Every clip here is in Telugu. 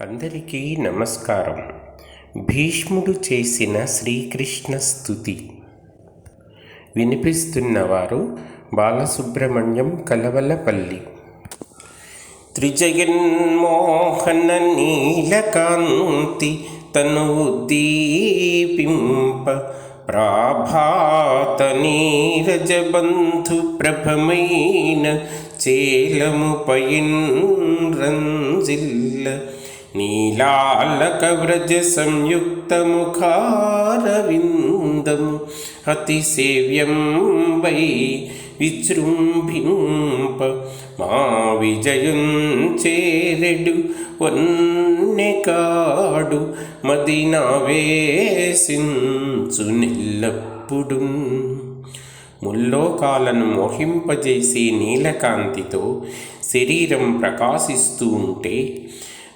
అందరికీ నమస్కారం. భీష్ముడు చేసిన శ్రీకృష్ణ స్థుతి వినిపిస్తున్నవారు బాలసుబ్రహ్మణ్యం కలవలపల్లి. త్రిజగన్మోహన నీలకాంతి తను దీపింప ప్రాభాత నీరజబంధు ప్రభమైన చేలము పైన్ రంజిల్ల నీలాలక వ్రజ సంయుక్త ముఖారవిందము అతి సేవ్యం వై విజృంభింప మా విజయం చేరెడు వన్నెకాడు మదినా వేసించు నిల్లప్పుడు ముల్లోకాలను మోహింపజేసే నీలకాంతితో శరీరం ప్రకాశిస్తూ ఉంటే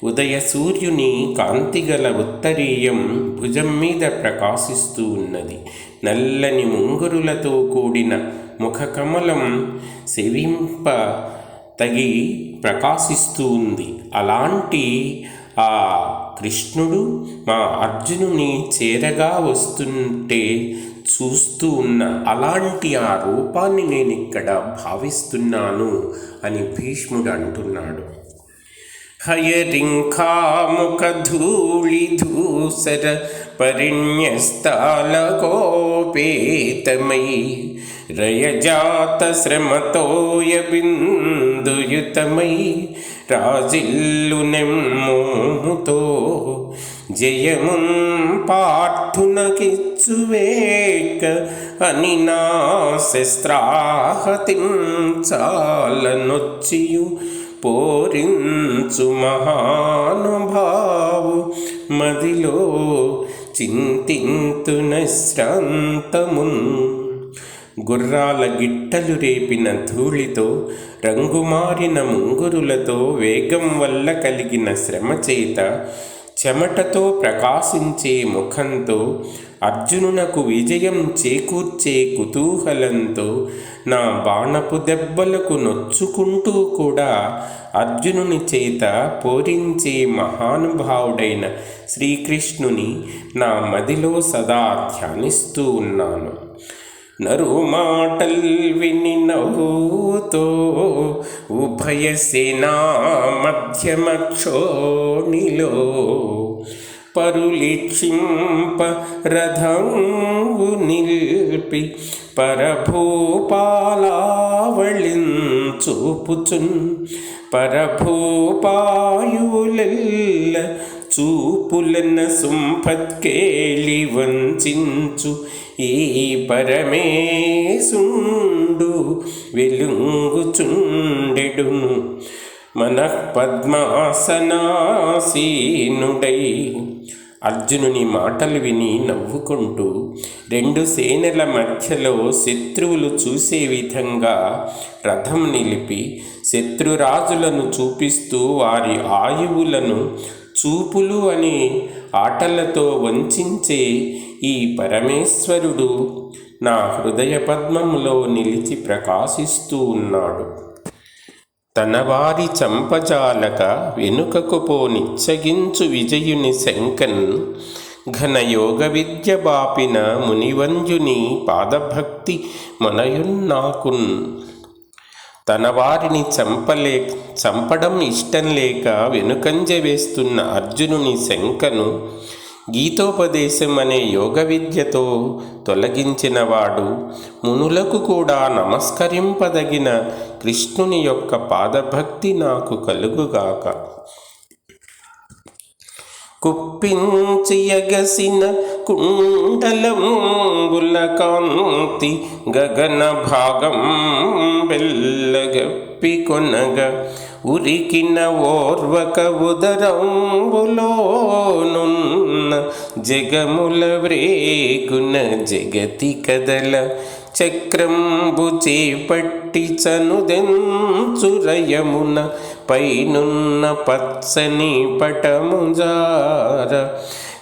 ఉదయ సూర్యుని కాంతిగల ఉత్తరీయం భుజం మీద ప్రకాశిస్తూ ఉన్నది. నల్లని ముంగురులతో కూడిన ముఖకమలం సెవింప తగి ప్రకాశిస్తూ ఉంది. అలాంటి ఆ కృష్ణుడు మా అర్జునుని చేరగా వస్తుంటే చూస్తూ ఉన్న అలాంటి ఆ రూపాన్ని నేను ఇక్కడ భావిస్తున్నాను అని భీష్ముడు అంటున్నాడు. హయరింఖాముఖధూళిధూసర పరిణ్యస్తాలకోపేతమై రయజాత శ్రమతోయ బిందుయుతమై రాజిల్లు నెమ్మోముతో జయమున్ పార్థునకిచ్చువేక అని నా శస్త్రాహతిం చాలనొచ్చియు పోరించు మహానుభావు మదిలో చింతింతున శ్రాంతమున్ గుర్రాల గిట్టలు రేపిన ధూళితో రంగుమారిన ముంగురులతో వేగం వల్ల కలిగిన శ్రమ చేత చెమటతో ప్రకాశించే ముఖంతో అర్జునునకు విజయం చేకూర్చే కుతూహలంతో నా బాణపు దెబ్బలకు నొచ్చుకుంటూ కూడా అర్జునుని చేత పోరించే మహానుభావుడైన శ్రీకృష్ణుని నా మదిలో సదా ధ్యానిస్తూ ఉన్నాను. నరు మాటల్ విని నవ్వుతో ఉభయ సేనా మధ్యమక్షోణిలో పరులిక్షింప రథంగు నిల్పి పరభూపాలావళిం చూపుచున్ పరభూపాయులెల్ల చూపులన సుంపత్కేళి వంచించు. ఈ పరమేశుండు వెలుంగుచుండెడును. మన పద్మాసనాసీనుడై. అర్జునుని మాటలు విని నవ్వుకుంటూ రెండు సేనల మధ్యలో శత్రువులు చూసే విధంగా రథం నిలిపి శత్రురాజులను చూపిస్తూ వారి ఆయువులను చూపులు అని ఆటలతో వంచే ఈ పరమేశ్వరుడు నా హృదయ పద్మంలో నిలిచి ప్రకాశిస్తూ ఉన్నాడు. తనవారి చంపజాలక వెనుకకు పోనిచ్చగించు విజయుని శంకన్ ఘనయోగ విద్య బాపిన మునివంజుని పాదభక్తి మనయున్నాకున్. తన వారిని చంపలే చంపడం ఇష్టం లేక వెనుకంజ వేస్తున్న అర్జునుని శంకను గీతోపదేశం అనే యోగ విద్యతో తొలగించినవాడు మునులకు కూడా నమస్కరింపదగిన కృష్ణుని యొక్క పాదభక్తి నాకు కలుగుగాక. కుప్పించియగసిన కుండలంబుల కాంతి గగన భాగం మెల్లగప్పికొనగ ఉరికిన ఓర్వక ఉదరంబులోనున్న జగముల వ్రేగున జగతి కదల చక్రంబు చేపట్టి చనుదెంచురయమున పైనున్న పచ్చని పటముజార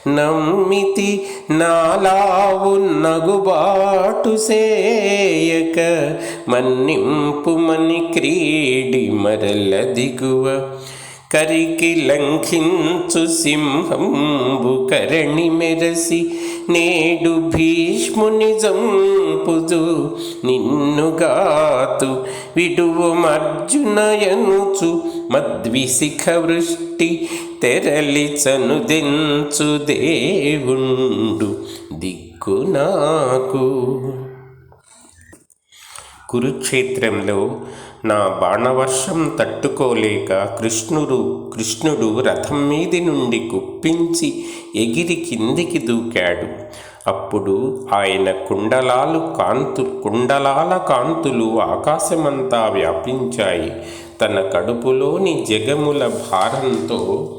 నమ్మితి నాలా ఉన్నగుబాటు సేయక మన్నింపు మని క్రీడి మరల దిగువ. కరికి లంఘించు సింహంబు కరణి మెరసి నేడు భీష్ముని జంపుదు. నిన్నుగాతు విడువమర్జునయనుచు మద్విశిఖ వృష్టి తెరలి చనుదెంచు దేవుండు దిక్కు నాకు. కురుక్షేత్రంలో నా బాణవర్షం తట్టుకోలేక కృష్ణుడు కృష్ణుడు రథం మీది నుండి కుప్పించి ఎగిరి కిందికి దూకాడు. అప్పుడు ఆయన కుండలాలు కాంతు కుండలాల కాంతులు ఆకాశమంతా వ్యాపించాయి. తన కడుపులోని జగముల భారంతో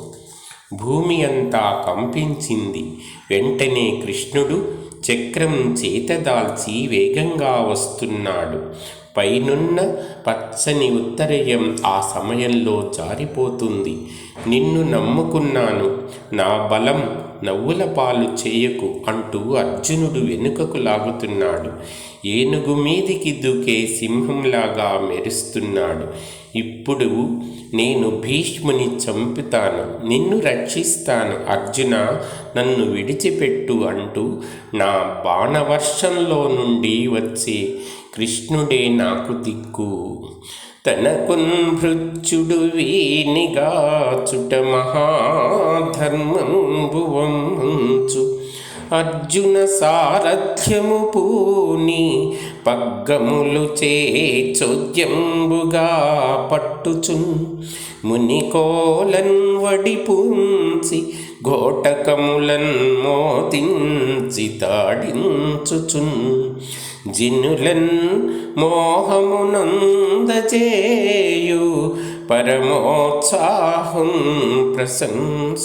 భూమి అంతా కంపించింది. వెంటనే కృష్ణుడు చక్రం చేతదాల్చి వేగంగా వస్తున్నాడు. పైనున్న పచ్చని ఉత్తరయం ఆ సమయంలో జారిపోతుంది. నిన్ను నమ్ముకున్నాను. నా బలం నవ్వుల పాలు చేయకు అంటూ అర్జునుడు వెనుకకు లాగుతున్నాడు. ఏనుగు మీదికి దూకే సింహంలాగా మెరుస్తున్నాడు. ఇప్పుడు నేను భీష్ముని చంపుతాను. నిన్ను రక్షిస్తాను. అర్జున నన్ను విడిచిపెట్టు అంటూ నా బాణవర్షంలో నుండి వచ్చే కృష్ణుడే నాకు దిక్కు. తనకున్ భృత్యుడు వీనిగాచుట మహాధర్మంబువంచు అర్జున సారథ్యము పూని పగ్గములు చే చోద్యంబుగా పట్టుచున్. మునికోలన్ వడిపూంచి ఘోటకములన్ మోతించి తాడించుచున్ జిన్నులన్ మోహమునందజేయు పరమోత్సాహం ప్రశంసించదన్